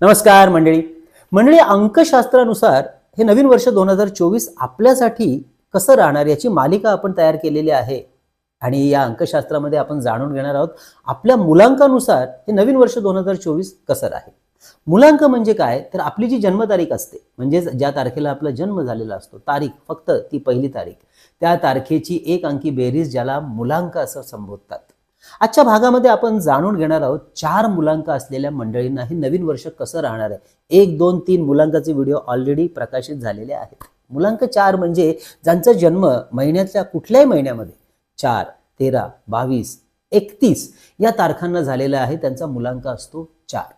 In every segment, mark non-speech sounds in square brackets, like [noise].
नमस्कार मंडळी. मंडळी अंकशास्त्रानुसार हे नवीन वर्ष दोन हजार चोवीस आपल्यासाठी कसं राहणार याची मालिका आपण तयार केलेली आहे. आणि या अंकशास्त्रामध्ये आपण जाणून घेणार आहोत आपल्या मुलांकानुसार हे नवीन वर्ष दोन हजार चोवीस कसं राहील. मुलांक म्हणजे काय? तर आपली जी जन्मतारीख असते म्हणजेच ज्या तारखेला आपला जन्म झालेला असतो तारीख फक्त ती पहिली तारीख. त्या तारखेची एक अंकी बेरीज ज्याला मुलांक असं संबोधतात. आजच्या भागामध्ये आपण जाणून घेणार आहोत चार मुलांक असलेल्या मंडळींना हे नवीन वर्ष कसं राहणार आहे? एक दोन तीन मुलांकाचे व्हिडिओ ऑलरेडी प्रकाशित झालेले आहेत. मुलांक चार म्हणजे ज्यांचा जन्म महिन्यातल्या कुठल्याही महिन्यामध्ये चार तेरा बावीस एकतीस या तारखांना झालेला आहे त्यांचा मुलांक असतो चार.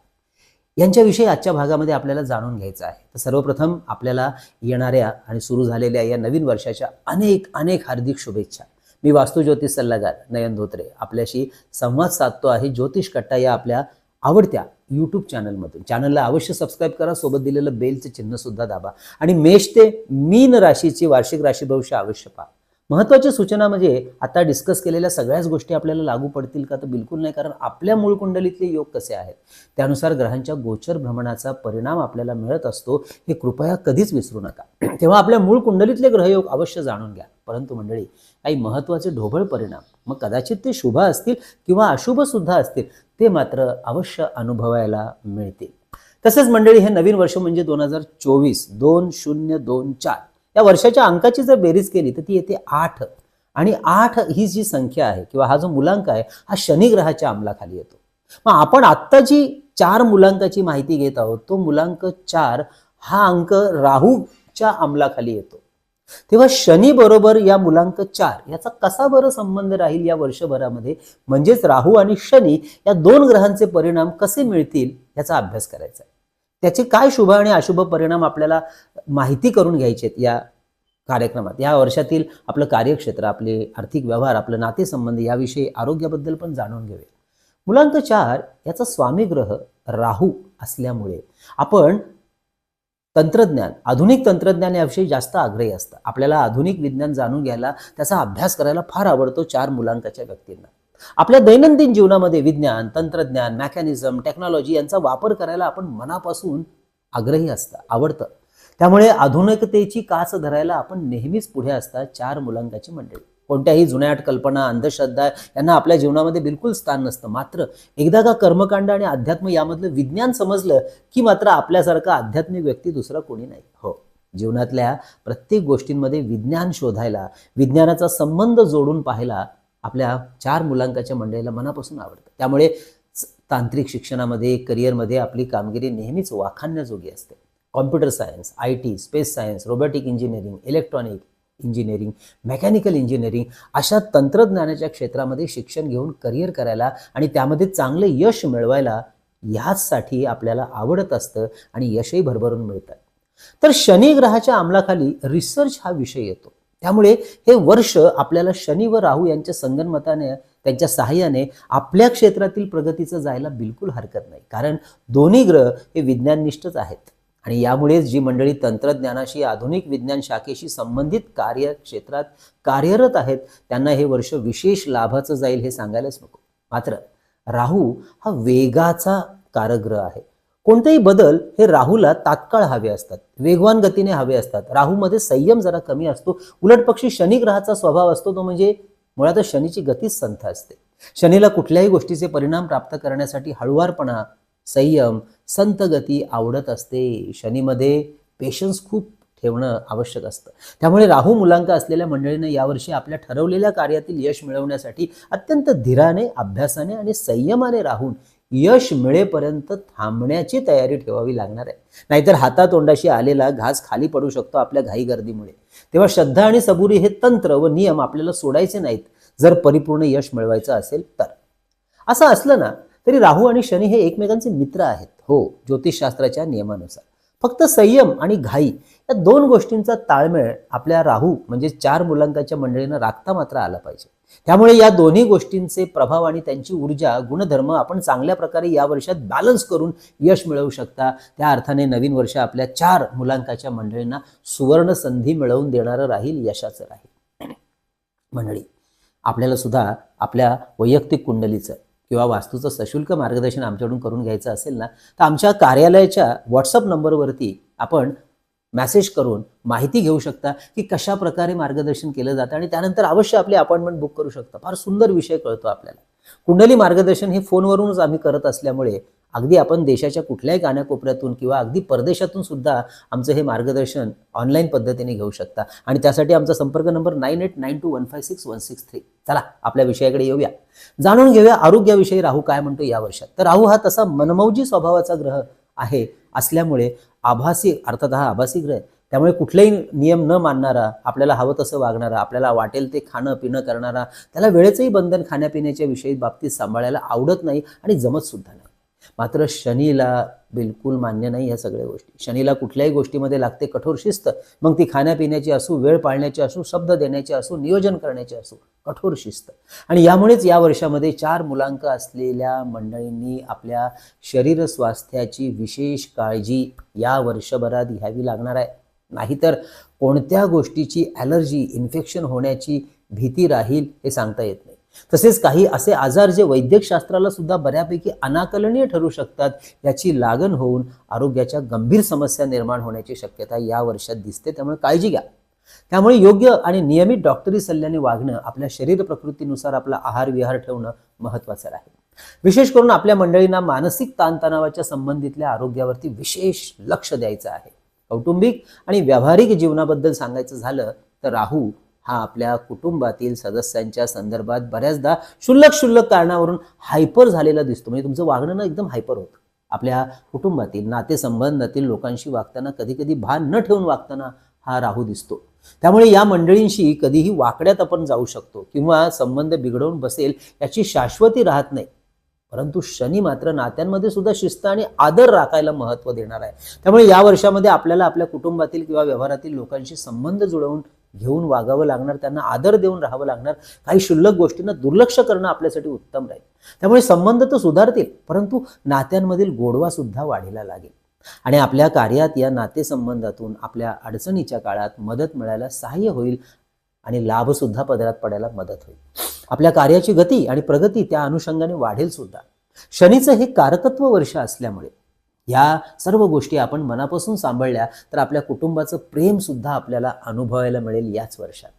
यांच्याविषयी आजच्या भागामध्ये आपल्याला जाणून घ्यायचं आहे. तर सर्वप्रथम आपल्याला येणाऱ्या आणि सुरू झालेल्या या नवीन वर्षाच्या अनेक अनेक हार्दिक शुभेच्छा. मी वास्तुज्योतिष सल्लागार नयन धोत्रे. आपल्याशी संवाद साधतो आहे ज्योतिष कट्टा या आपल्या आवडत्या यूट्यूब चॅनलमधून चॅनलला अवश्य सबस्क्राईब करा सोबत दिलेलं बेलचं चिन्ह सुद्धा दाबा. आणि मेष ते मीन राशीची वार्षिक राशी भविष्य अवश्य पहा. महत्त्वाची सूचना म्हणजे आता डिस्कस केलेल्या सगळ्याच गोष्टी आपल्याला लागू पडतील का? तर बिलकुल नाही कारण आपल्या मूळ कुंडलीतले योग कसे आहेत? त्यानुसार ग्रहांच्या गोचर भ्रमणाचा परिणाम आपल्याला मिळत असतो हे कृपया कधीच विसरू नका. [clears throat] तेव्हा आपल्या मूळ कुंडलीतले ग्रहयोग अवश्य जाणून घ्या. परंतु मंडळी काही महत्त्वाचे ढोबळ परिणाम मग कदाचित ते शुभ असतील किंवा अशुभ सुद्धा असतील ते मात्र अवश्य अनुभवायला मिळतील. तसेच मंडळी हे नवीन वर्ष म्हणजे दोन हजार चोवीस दोन शून्य दोन चार. या वर्षाच्या अंकाची जर बेरीज केली तर ती येते आठ. आणि आठ ही जी संख्या आहे किंवा हा जो मुलांक आहे हा शनिग्रहाच्या अंमलाखाली येतो. मग आपण आत्ता जी चार मुलांकाची माहिती घेत आहोत तो मुलांक चार हा अंक राहूच्या अंमलाखाली येतो. तेव्हा शनी बरोबर या मुलांक चार याचा कसा बरं संबंध राहील या वर्षभरामध्ये? म्हणजेच राहू आणि शनी या दोन ग्रहांचे परिणाम कसे मिळतील याचा अभ्यास करायचा आहे. त्याचे काय शुभ आणि अशुभ परिणाम आपल्याला माहिती करून घ्यायचे आहेत या कार्यक्रमात. या वर्षातील आपलं कार्यक्षेत्र आपले आर्थिक व्यवहार आपलं नातेसंबंध याविषयी आरोग्याबद्दल पण जाणून घेऊया. मुलांक चार याचा स्वामीग्रह राहू असल्यामुळे आपण तंत्रज्ञान आधुनिक तंत्रज्ञान याविषयी जास्त आग्रही असतं. आपल्याला आधुनिक विज्ञान जाणून घ्यायला त्याचा अभ्यास करायला फार आवडतो चार मुलांकाच्या व्यक्तींना. आपल्या दैनंदिन जीवनामध्ये विज्ञान तंत्रज्ञान मॅकॅनिझम टेक्नॉलॉजी यांचा वापर करायला आपण मनापासून आग्रही असतं आवडतं. त्यामुळे आधुनिकतेची कास धरायला आपण नेहमीच पुढे असतात चार मुलांकाची मंडळी. कोणत्याही जुन्याट कल्पना अंधश्रद्धा यांना आपल्या जीवनामध्ये बिलकुल स्थान नसतं. मात्र एकदा का कर्मकांड आणि अध्यात्म यामधलं विज्ञान समजलं की मात्र आपल्यासारखा आध्यात्मिक व्यक्ती दुसरा कोणी नाही. हो जीवनातल्या प्रत्येक गोष्टींमध्ये विज्ञान शोधायला विज्ञानाचा संबंध जोडून पाहायला आपल्या चार मुलांकाच्या मंडळीला मनापासून आवडतं. त्यामुळे तांत्रिक शिक्षणामध्ये करिअरमध्ये आपली कामगिरी नेहमीच वाखाणण्याजोगी असते. Computer science I T space science robotic engineering electronic engineering mechanical engineering अशा तंत्रज्ञानाच्या क्षेत्रामध्ये शिक्षण घेऊन करिअर करायला आणि त्यामध्ये चांगलं यश मिळवायला ह्याचसाठी आपल्याला आवडत असतं आणि यशही भरभरून मिळतं तर शनी ग्रहाच्या अंमलाखाली रिसर्च हा विषय येतो. त्यामुळे हे वर्ष आपल्याला शनी व राहू यांच्या संगनमताने त्यांच्या सहाय्याने आपल्या क्षेत्रातील प्रगतीचं जायला बिलकुल हरकत नाही. कारण दोन्ही ग्रह हे विज्ञाननिष्ठच आहेत. आणि यामुळेच जी मंडळी तंत्रज्ञानाशी आधुनिक विज्ञान शाखेशी संबंधित कार्यक्षेत्रात कार्यरत आहेत त्यांना हे वर्ष विशेष लाभाचं जाईल हे सांगायलाच नको. मात्र राहू हा वेगाचा कारग्रह आहे. कोणतेही बदल हे राहूला तात्काळ हवे असतात वेगवान गतीने हवे असतात. राहूमध्ये संयम जरा कमी असतो. उलट पक्षी शनी ग्रहाचा स्वभाव असतो तो म्हणजे मुळातच शनीची गतीच संथ असते. शनीला कुठल्याही गोष्टीचे परिणाम प्राप्त करण्यासाठी हळुवारपणा संयम संत गती आवडत असते. शनीमध्ये पेशन्स खूप ठेवणं आवश्यक असतं. त्यामुळे राहू मुलांक असलेल्या मंडळीनं यावर्षी आपल्या ठरवलेल्या कार्यातील यश मिळवण्यासाठी अत्यंत धीराने अभ्यासाने आणि संयमाने राहून यश मिळेपर्यंत थांबण्याची तयारी ठेवावी लागणार आहे. नाहीतर हातातोंडाशी आलेला घास खाली पडू शकतो आपल्या घाई गर्दीमुळे. तेव्हा श्रद्धा आणि सबुरी हे तंत्र व नियम आपल्याला सोडायचे नाहीत. जर परिपूर्ण यश मिळवायचं असेल तर. असं असलं ना तरी राहू आणि शनी हे एकमेकांचे मित्र आहेत. हो ज्योतिषशास्त्राच्या नियमानुसार. फक्त संयम आणि घाई या दोन गोष्टींचा ताळमेळ आपल्या राहू म्हणजे चार मुलांकाच्या मंडळीनं राखता मात्र आला पाहिजे. त्यामुळे या दोन्ही गोष्टींचे प्रभाव आणि त्यांची ऊर्जा गुणधर्म आपण चांगल्या प्रकारे या वर्षात बॅलन्स करून यश मिळवू शकता. त्या अर्थाने नवीन वर्ष आपल्या चार मुलांकाच्या मंडळींना सुवर्ण संधी मिळवून देणारं राहील यशाचं राहील. मंडळी आपल्याला सुद्धा आपल्या वैयक्तिक कुंडलीचं किंवा वास्तूचं सशुल्क मार्गदर्शन आमच्याकडून करून घ्यायचं असेल ना तर आमच्या कार्यालयाच्या व्हॉट्सअप नंबरवरती आपण मॅसेज करून माहिती घेऊ शकता की कशा प्रकारे मार्गदर्शन केलं जातं आणि त्यानंतर अवश्य आपली अपॉइंटमेंट बुक करू शकता. फार सुंदर विषय कळतो आपल्याला. कुंडली मार्गदर्शन हे फोनवरूनच आम्ही करत असल्यामुळे अगदी आपण देशाच्या कुठल्याही कानाकोपऱ्यातून किंवा अगदी परदेशातून सुद्धा आमचं हे मार्गदर्शन ऑनलाईन पद्धतीने घेऊ शकता. आणि त्यासाठी आमचा संपर्क number nine eight nine two one five six one six three चला आपल्या विषयाकडे येऊया. जाणून घेऊया आरोग्याविषयी राहू काय म्हणतो या वर्षात. तर राहू हा तसा मनमौजी स्वभावाचा ग्रह आहे असल्यामुळे आभासी अर्थात हा आभासी ग्रह त्यामुळे कुठलेही नियम न मानणारा आपल्याला हवं तसं वागणारा आपल्याला वाटेल ते खाणं पिणं करणारा त्याला वेळेचंही बंधन खाण्यापिण्याच्या विषयी बाबतीत सांभाळायला आवडत नाही आणि जमत सुद्धा नाही. मात्र शनीला बिलकुल मान्य नाही ह्या सगळ्या गोष्टी. शनीला कुठल्याही गोष्टीमध्ये लागते कठोर शिस्त मग ती खाण्यापिण्याची असो वेळ पाळण्याची असो शब्द देण्याची असो नियोजन करण्याची असो कठोर शिस्त. आणि यामुळेच या वर्षामध्ये चार मुलांक असलेल्या मंडळींनी आपल्या शरीर स्वास्थ्याची विशेष काळजी या वर्षभरात घ्यावी लागणार आहे. नाहीतर कोणत्या गोष्टीची ॲलर्जी इन्फेक्शन होण्याची भीती राहील हे सांगता येत नाही. तसेच काही असे आजार जे वैद्यकशास्त्राला सुद्धा बऱ्यापैकी अनाकलनीय ठरू शकतात याची लागण होऊन आरोग्याच्या गंभीर समस्या निर्माण होण्याची शक्यता या वर्षात दिसते. त्यामुळे काळजी घ्या. त्यामुळे योग्य आणि नियमित डॉक्टरी सल्ल्याने वागणं आपल्या शरीर प्रकृतीनुसार आपला आहार विहार ठेवणं महत्वाचं राहील. विशेष करून आपल्या मंडळींना मानसिक ताणतणावाच्या संबंधितल्या आरोग्यावरती विशेष लक्ष द्यायचं आहे. कौटुंबिक आणि व्यावहारिक जीवनाबद्दल सांगायचं झालं तर राहू हा आपल्या कुटुंबातील सदस्यांच्या संदर्भात बऱ्याचदा क्षुल्लक क्षुल्लक कारणावरून हायपर झालेला दिसतो. म्हणजे तुमचं वागणं ना एकदम हायपर होतं. आपल्या कुटुंबातील नातेसंबंधातील लोकांशी वागताना कधी कधी भान न ठेवून वागताना हा राहू दिसतो. त्यामुळे या मंडळींशी कधीही वाकड्यात आपण जाऊ शकतो किंवा संबंध बिघडवून बसेल याची शाश्वती राहत नाही. परंतु शनी मात्र नात्यांमध्ये सुद्धा शिस्त आणि आदर राखायला महत्त्व देणार आहे. त्यामुळे या वर्षामध्ये आपल्याला आपल्या कुटुंबातील किंवा व्यवहारातील लोकांशी संबंध जुळवून घेऊन वागावं लागणार त्यांना आदर देऊन राहावं लागणार काही क्षुल्लक गोष्टींना दुर्लक्ष करणं आपल्यासाठी उत्तम राहील. त्यामुळे संबंध तर सुधारतील परंतु नात्यांमधील गोडवा सुद्धा वाढीला लागेल. आणि आपल्या कार्यात या नातेसंबंधातून आपल्या अडचणीच्या काळात मदत मिळायला सहाय्य होईल आणि लाभ सुद्धा पदरात पडायला मदत होईल. आपल्या कार्याची गती आणि प्रगती त्या अनुषंगाने वाढेल सुद्धा. शनीचं हे कारकत्व वर्ष असल्यामुळे या सर्व गोष्टी आपण मनापासून सांभाळल्या तर आपल्या कुटुंबाचं प्रेम सुद्धा आपल्याला अनुभवायला मिळेल याच वर्षात.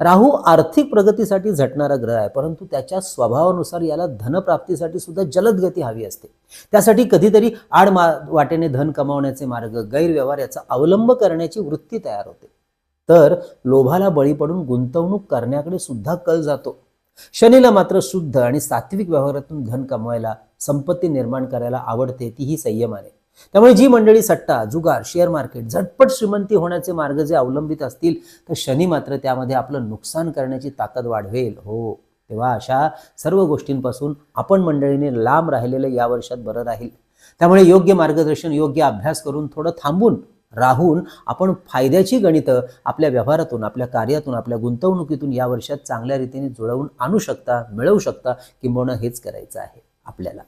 राहू आर्थिक प्रगतीसाठी झटणारा ग्रह आहे परंतु त्याच्या स्वभावानुसार याला धनप्राप्तीसाठी सुद्धा जलद गती हवी असते. त्यासाठी कधीतरी आड मा वाटेने धन कमावण्याचे मार्ग गैरव्यवहार याचा अवलंब करण्याची वृत्ती तयार होते. तर लोभाला बळी पडून गुंतवणूक करण्याकडे सुद्धा कल जातो. शनीला मात्र शुद्ध आणि सात्विक व्यवहारातून धन कमवायला संपत्ती निर्माण करायला आवडते तीही संयमाने त्यामुळे जी मंडळी सट्टा जुगार शेअर मार्केट झटपट श्रीमंती होण्याचे मार्ग जे अवलंबित असतील तर शनी मात्र त्यामध्ये आपलं नुकसान करण्याची ताकद वाढवेल. हो तेव्हा अशा सर्व गोष्टींपासून आपण मंडळीने लांब राहिलेलं या वर्षात बरं राहील. त्यामुळे योग्य मार्गदर्शन योग्य अभ्यास करून थोडं थांबून राहून आपण फायद्याची गणितं आपल्या व्यवहारातून आपल्या कार्यातून आपल्या गुंतवणुकीतून या वर्षात चांगल्या रीतीने जुळवून आणू शकता मिळवू शकता किंबहुना हेच करायचं आहे आपल्याला.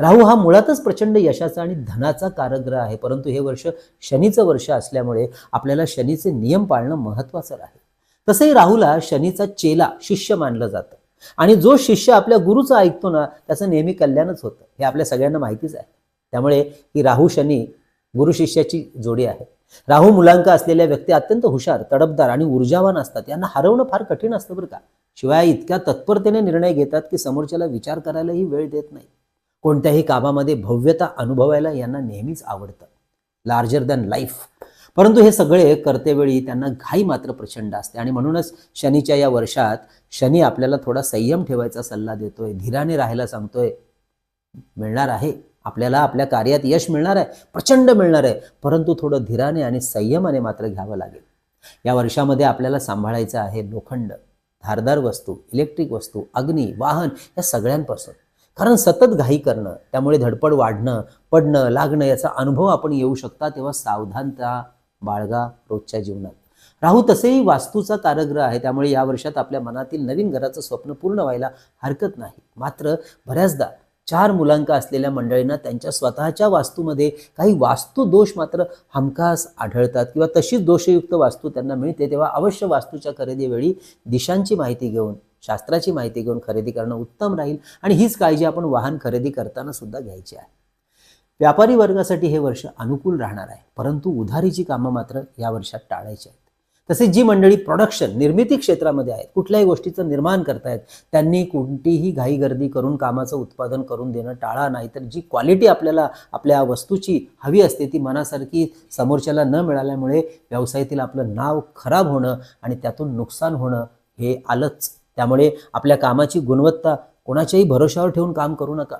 राहू हा मुळातच प्रचंड यशाचा आणि धनाचा कारग्रह आहे परंतु हे वर्ष शनीचं वर्ष असल्यामुळे आपल्याला शनीचे नियम पाळणं महत्त्वाचं आहे. तसंही राहूला शनीचा चेला शिष्य मानलं जातं. आणि जो शिष्य आपल्या गुरुचं ऐकतो ना त्याचं नेहमी कल्याणच होतं. हे आपल्या सगळ्यांना माहितीच आहे. त्यामुळे ही राहू शनी गुरु शिष्याची जोडी आहे. राहू मुलांक असलेल्या व्यक्ती अत्यंत हुशार तडपदार आणि ऊर्जावान असतात. यांना हरवणं फार कठीण असतं बरं का? शिवाय इतक्या तत्परतेने निर्णय घेतात की समोरच्याला विचार करायलाही वेळ देत नाही. कोणत्याही कामामध्ये भव्यता अनुभवायला यांना नेहमीच आवडतं. लार्जर दॅन लाईफ परंतु हे सगळे करतेवेळी त्यांना घाई मात्र प्रचंड असते. आणि म्हणूनच शनीच्या या वर्षात शनी आपल्याला थोडा संयम ठेवायचा सल्ला देतोय. धीराने राहायला सांगतोय मिळणार आहे. आपल्याला आपल्या कार्यात यश मिळणार आहे प्रचंड मिळणार आहे परंतु थोडं धीराने आणि संयमाने मात्र घ्यावं लागेल. या वर्षामध्ये आपल्याला सांभाळायचं आहे लोखंड धारदार वस्तू इलेक्ट्रिक वस्तू अग्नी वाहन या सगळ्यांपासून. कारण सतत घाई करणं त्यामुळे धडपड वाढणं पडणं लागणं याचा अनुभव आपण येऊ शकता तेव्हा सावधानता बाळगा रोजच्या जीवनात. राहू तसेही वास्तूचा कारग्रह आहे त्यामुळे या वर्षात आपल्या मनातील नवीन घराचं स्वप्न पूर्ण व्हायला हरकत नाही. मात्र बऱ्याचदा चार मुलांक असलेल्या मंडळींना त्यांच्या स्वतःच्या वास्तूमध्ये काही वास्तू दोष मात्र हमखास आढळतात किंवा तशीच दोषयुक्त वास्तू त्यांना मिळते तेव्हा अवश्य वास्तूच्या खरेदीवेळी दिशांची माहिती घेऊन शास्त्राची माहिती घेऊन खरेदी करणं उत्तम राहील आणि हीच काळजी आपण वाहन खरेदी करताना सुद्धा घ्यायची आहे. व्यापारी वर्गासाठी हे वर्ष अनुकूल राहणार आहे परंतु उधारीची कामं मात्र या वर्षात टाळायची आहेत. तसेच जी मंडळी प्रोडक्शन निर्मिती क्षेत्रामध्ये आहेत कुठल्याही गोष्टीचं निर्माण करतायत त्यांनी कोणतीही घाईगर्दी करून कामाचं उत्पादन करून देणं टाळा नाही तर जी क्वालिटी आपल्याला आपल्या वस्तूची हवी असते ती मनासारखी समोरच्याला न मिळाल्यामुळे व्यवसायातील आपलं नाव खराब होणं आणि त्यातून नुकसान होणं हे आलंच. त्यामुळे आपल्या कामाची गुणवत्ता कोणाच्याही भरोशावर ठेवून काम करू नका.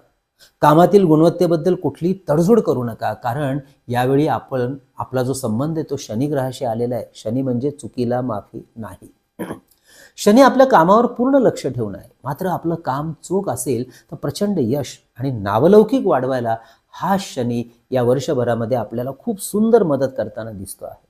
कामातील गुणवत्तेबद्दल कुठलीही तडजोड करू नका. कारण यावेळी आपण आपला जो संबंध आहे तो शनिग्रहाशी आलेला आहे. शनी म्हणजे चुकीला माफी नाही. शनी आपल्या कामावर पूर्ण लक्ष ठेवून आहे. मात्र आपलं काम चोख असेल तर प्रचंड यश आणि नावलौकिक वाढवायला हा शनी या वर्षभरामध्ये आपल्याला खूप सुंदर मदत करताना दिसतो आहे.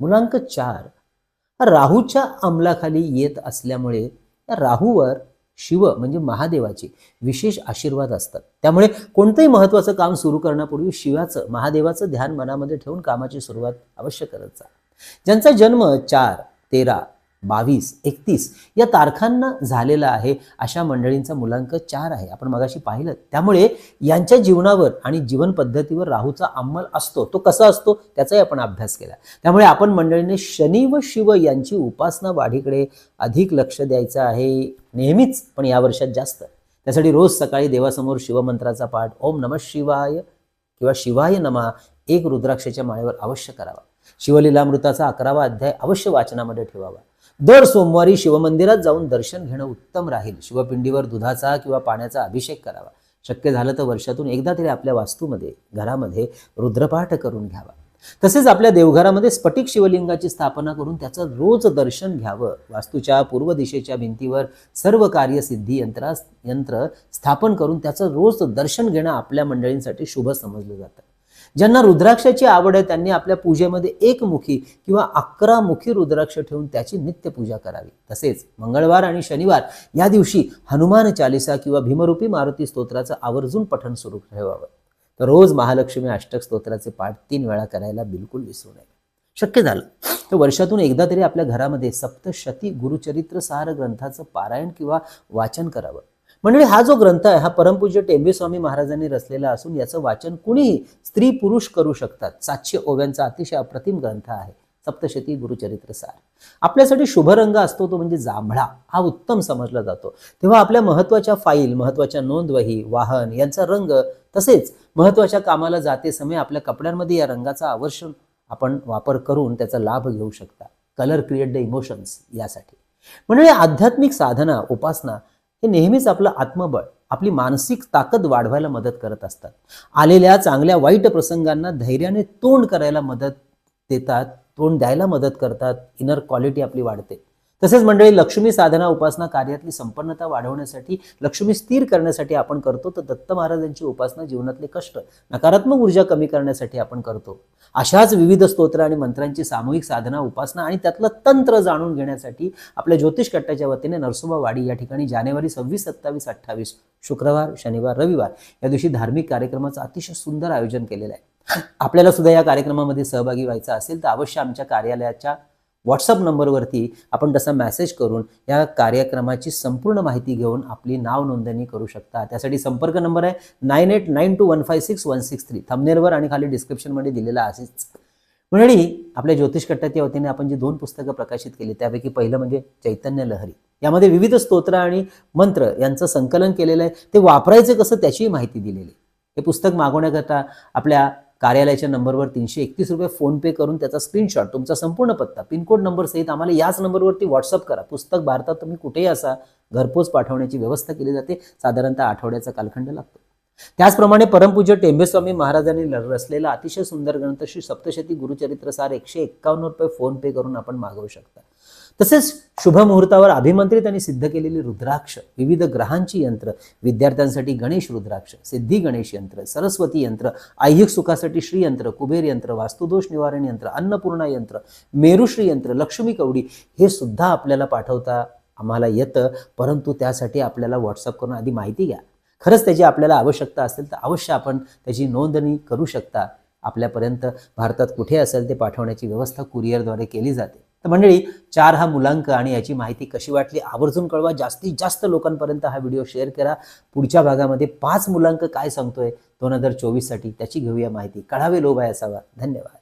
मुलांक चार राहूच्या अंमलाखाली येत असल्यामुळे या राहूवर शिव म्हणजे महादेवाचे विशेष आशीर्वाद असतात. त्यामुळे कोणतंही महत्त्वाचं काम सुरू करण्यापूर्वी शिवाचं महादेवाचं ध्यान मनामध्ये ठेवून कामाची सुरुवात अवश्य करत जा. ज्यांचा जन्म चार तेरा बावीस एकतीस या तारखांना झालेला आहे अशा मंडळींचा मुलांक चार आहे. आपण मगाशी पाहिलं. त्यामुळे यांच्या जीवनावर आणि जीवन पद्धतीवर राहूचा अंमल असतो. तो कसा असतो? त्याचाही आपण अभ्यास केला. त्यामुळे आपण मंडळीने शनी व शिव यांची उपासना वाढीकडे अधिक लक्ष द्यायचं आहे. नेहमीच पण या वर्षात जास्त. त्यासाठी रोज सकाळी देवासमोर शिवमंत्राचा पाठ ओम नम शिवाय किंवा शिवाय नमा एक रुद्राक्षाच्या माळेवर अवश्य करावा. शिवलीलामृताचा अकरावा अध्याय अवश्य वाचनामध्ये ठेवावा. दर सोमवारी शिवमंदिरात जाऊन दर्शन घेणं उत्तम राहील. शिवपिंडीवर दुधाचा किंवा पाण्याचा अभिषेक करावा. शक्य झालं तर वर्षातून एकदा तरी आपल्या वास्तूमध्ये घरामध्ये रुद्रपाठ करून घ्यावा. तसेच आपल्या देवघरामध्ये स्फटिक शिवलिंगाची स्थापना करून त्याचं रोज दर्शन घ्यावं. वास्तूच्या पूर्व दिशेच्या भिंतीवर सर्व कार्यसिद्धी यंत्रा यंत्र स्थापन करून त्याचं रोज दर्शन घेणं आपल्या मंडळींसाठी शुभ समजलं जातं. ज्यांना रुद्राक्षाची आवड आहे त्यांनी आपल्या पूजेमध्ये एक मुखी किंवा अकरा मुखी रुद्राक्ष ठेवून त्याची नित्य पूजा करावी. तसेच मंगळवार आणि शनिवार या दिवशी हनुमान चालिसा किंवा भीमरूपी मारुती स्तोत्राचं आवर्जून पठण सुरू ठेवावं. तर रोज महालक्ष्मी अष्टक स्तोत्राचे पाठ तीन वेळा करायला बिलकुल विसरू नये. शक्य झालं तर वर्षातून एकदा तरी आपल्या घरामध्ये सप्तशती गुरुचरित्र सार ग्रंथाचं पारायण किंवा वाचन करावं. मंडळी हा जो ग्रंथ आहे हा परमपूज्य टेंबे स्वामी महाराजांनी रचलेला असून याचं वाचन कुणीही स्त्री पुरुष करू शकतात? सातशे ओव्यांचा अतिशय अप्रतिम ग्रंथ आहे. सप्तशती गुरुचरित्र सार. आपल्यासाठी शुभ रंग असतो तो म्हणजे जांभळा. हा उत्तम समजला जातो. तेव्हा आपल्या महत्त्वाच्या फाईल महत्त्वाच्या नोंदवही वाहन यांचा रंग तसेच महत्त्वाच्या कामाला जाते समय आपल्या कपड्यांमध्ये या रंगाचा आवर्षण आपण वापर करून त्याचा लाभ घेऊ शकता. कलर क्रिएट द इमोशन्स यासाठी. म्हणजे आध्यात्मिक साधना उपासना हे नेहमीच आपलं आत्मबळ आपली मानसिक ताकद वाढवायला मदत करत असतात. आलेल्या चांगल्या वाईट प्रसंगांना धैर्याने तोंड करायला मदत देतात तोंड द्यायला मदत करतात इनर क्वालिटी आपली वाढते. तसेच मंडळी लक्ष्मी साधना उपासना कार्यातली संपन्नता वाढवण्यासाठी लक्ष्मी स्थिर करण्यासाठी आपण करतो तर दत्त महाराजांची उपासना जीवनातले कष्ट नकारात्मक ऊर्जा कमी करण्यासाठी आपण करतो. अशाच विविध स्तोत्र आणि मंत्रांची सामूहिक साधना उपासना आणि त्यातलं तंत्र जाणून घेण्यासाठी आपल्या ज्योतिष कट्ट्याच्या वतीने नरसोबावाडी या ठिकाणी जानेवारी सव्वीस सत्तावीस अठ्ठावीस शुक्रवार शनिवार रविवार या दिवशी धार्मिक कार्यक्रमाचं अतिशय सुंदर आयोजन केलेलं आहे. आपल्याला सुद्धा या कार्यक्रमामध्ये सहभागी व्हायचं असेल तर अवश्य आमच्या कार्यालयाच्या व्हॉट्सअप नंबरवरती आपण तसा मॅसेज करून या कार्यक्रमाची संपूर्ण माहिती घेऊन आपली नाव नोंदणी करू शकता. त्यासाठी संपर्क नंबर आहे nine eight nine two one five six one six three. थमनेलवर आणि खाली डिस्क्रिप्शनमध्ये दिलेला असेच. मंडळी आपल्या ज्योतिष कट्ट्याच्या वतीने आपण जी दोन पुस्तकं प्रकाशित केली त्यापैकी पहिलं म्हणजे चैतन्य लहरी. यामध्ये विविध स्तोत्र आणि मंत्र यांचं संकलन केलेलं आहे. ते वापरायचं कसं त्याचीही माहिती दिलेली हे पुस्तक मागवण्याकरता आपल्या कार्यालयाच्या नंबरवर तीनशे एकतीस रुपये फोनपे करून त्याचा स्क्रीनशॉट तुमचा संपूर्ण पत्ता पिनकोड नंबर सहित आम्हाला याच नंबरवरती व्हॉट्सअप करा. पुस्तक भारतात तुम्ही कुठेही असा घरपोच पाठवण्याची व्यवस्था केली जाते. साधारणतः आठवड्याचा कालखंड लागतो. त्याचप्रमाणे परमपूज्य टेंबेस्वामी महाराजांनी रचलेला अतिशय सुंदर ग्रंथ श्री सप्तशती गुरुचरित्र सार एकशे एक्कावन्न रुपये फोन पे करून आपण मागवू शकता. तसेच शुभ मुहूर्तावर अभिमंत्रित आणि सिद्ध केलेली रुद्राक्ष विविध ग्रहांची यंत्र विद्यार्थ्यांसाठी गणेश रुद्राक्ष सिद्धी गणेश यंत्र सरस्वती यंत्र ऐहिक सुखासाठी श्रीयंत्र कुबेर यंत्र वास्तुदोष निवारण यंत्र अन्नपूर्णा यंत्र मेरुश्री यंत्र लक्ष्मी कवडी हे सुद्धा आपल्याला पाठवता आम्हाला येतं. परंतु त्यासाठी आपल्याला व्हॉट्सअप करून आधी माहिती घ्या. खरंच त्याची आपल्याला आवश्यकता असेल तर अवश्य आपण त्याची नोंदणी करू शकता. आपल्यापर्यंत भारतात कुठे असेल ते पाठवण्याची व्यवस्था कुरिअरद्वारे केली जाते. तर मंडळी चार हा मुलांक आणि याची माहिती कशी वाटली आवर्जून कळवा. जास्तीत जास्त लोकांपर्यंत हा व्हिडिओ शेअर करा. पुढच्या भागामध्ये पाच मुलांक काय सांगतोय दोन हजार चोवीससाठी त्याची घेऊया माहिती. कळावे लोभ आहे असावा. धन्यवाद.